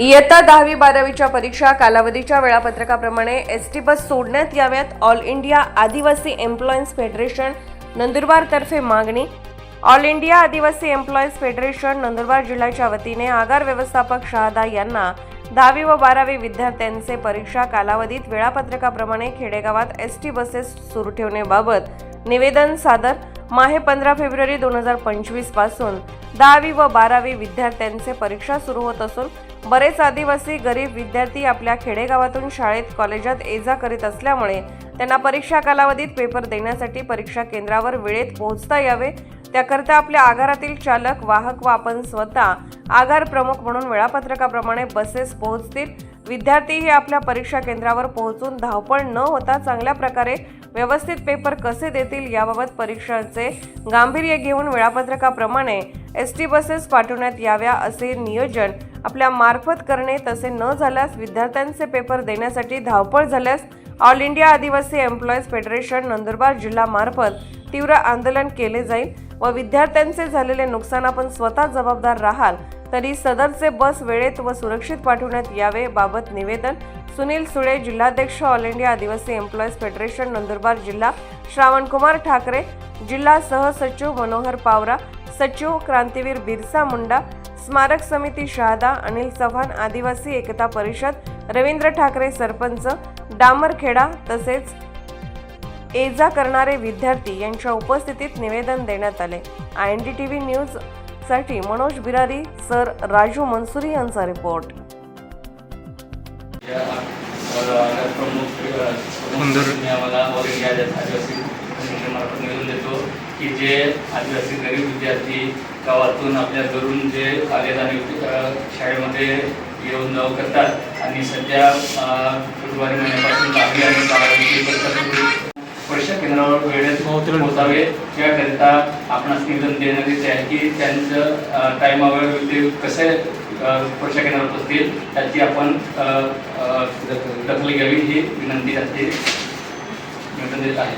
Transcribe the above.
इयत्ता दहावी बारावीच्या परीक्षा कालावधीच्या वेळापत्रकाप्रमाणे एस टी बस सोडण्यात याव्यात. All India Adivasi employees federation नंदुरबारतर्फे मागणी. All India Adivasi employees federation Nandurbar जिल्ह्याच्या वतीने आगार व्यवस्थापक शहादा यांना दहावी व बारावी विद्यार्थ्यांचे परीक्षा कालावधीत वेळापत्रकाप्रमाणे खेडेगावात एस टी बसेस सुरू ठेवण्याबाबत निवेदन सादर. माहे पंधरा फेब्रुवारी दोन हजार पंचवीसपासून दहावी व बारावी विद्यार्थ्यांचे परीक्षा सुरू होत असून बरेच आदिवासी गरीब विद्यार्थी आपल्या खेडेगावातून शाळेत कॉलेजात ये जा करीत असल्यामुळे त्यांना परीक्षा कालावधीत पेपर देण्यासाठी परीक्षा केंद्रावर वेळेत पोहोचता यावे. त्याकरता आपल्या आगारातील चालक वाहक व आपण स्वतः आगार प्रमुख म्हणून वेळापत्रकाप्रमाणे बसेस पोहोचतील. विद्यार्थीही आपल्या परीक्षा केंद्रावर पोहोचून धावपळ न होता चांगल्या प्रकारे व्यवस्थित पेपर कसे देतील याबाबत परीक्षांचे गांभीर्य घेऊन वेळापत्रकाप्रमाणे एस टी बसेस पाठवण्यात याव्या असे नियोजन आपल्या मार्फत करणे तसे न झाल्यास विद्यार्थ्यांचे पेपर देण्यासाठी धावपळ झाल्यास all India Adivasi employees federation Nandurbar जिल्हामार्फत तीव्र आंदोलन केले जाईल व विद्यार्थ्यांचे झालेले नुकसान आपण स्वतः जबाबदार राहाल तरी सदरचे बस वेळेत व सुरक्षित पाठवण्यात यावे बाबत निवेदन सुनील सुळे जिल्हाध्यक्ष all India Adivasi employees federation Nandurbar जिल्हा श्रावणकुमार ठाकरे जिल्हा सहसचिव मनोहर पावरा सचिव क्रांतीवीर बिरसा मुंडा स्मारक समिती शहादा अनिल चव्हाण आदिवासी एकता परिषद रवींद्र ठाकरे सरपंच डामरखेडा तसेच एजा करणारे विद्यार्थी यांच्या उपस्थितीत निवेदन देण्यात आले. I N D T V न्यूजसाठी मनोज बिरारी सर राजू मनसुरी यांचा रिपोर्ट. आदिवासी निवेदन देतो. की जे आदिवासी गरीब विद्यार्थी गावातून आपल्या घरून जे आले आणि शाळेमध्ये येऊन जाऊ करतात आणि सध्या फेब्रुवारी महिन्यापासून दहावी आणि बारावीची परीक्षा केंद्रावर वेळेत पोहोचावे याकरिता आपणास निवेदन देण्यात येते आहे की त्यांचं टायमावर ते कसे परीक्षा केंद्रावर पोहोचतील त्याची आपण दखल घ्यावी ही विनंती असते निवेदन देत आहे.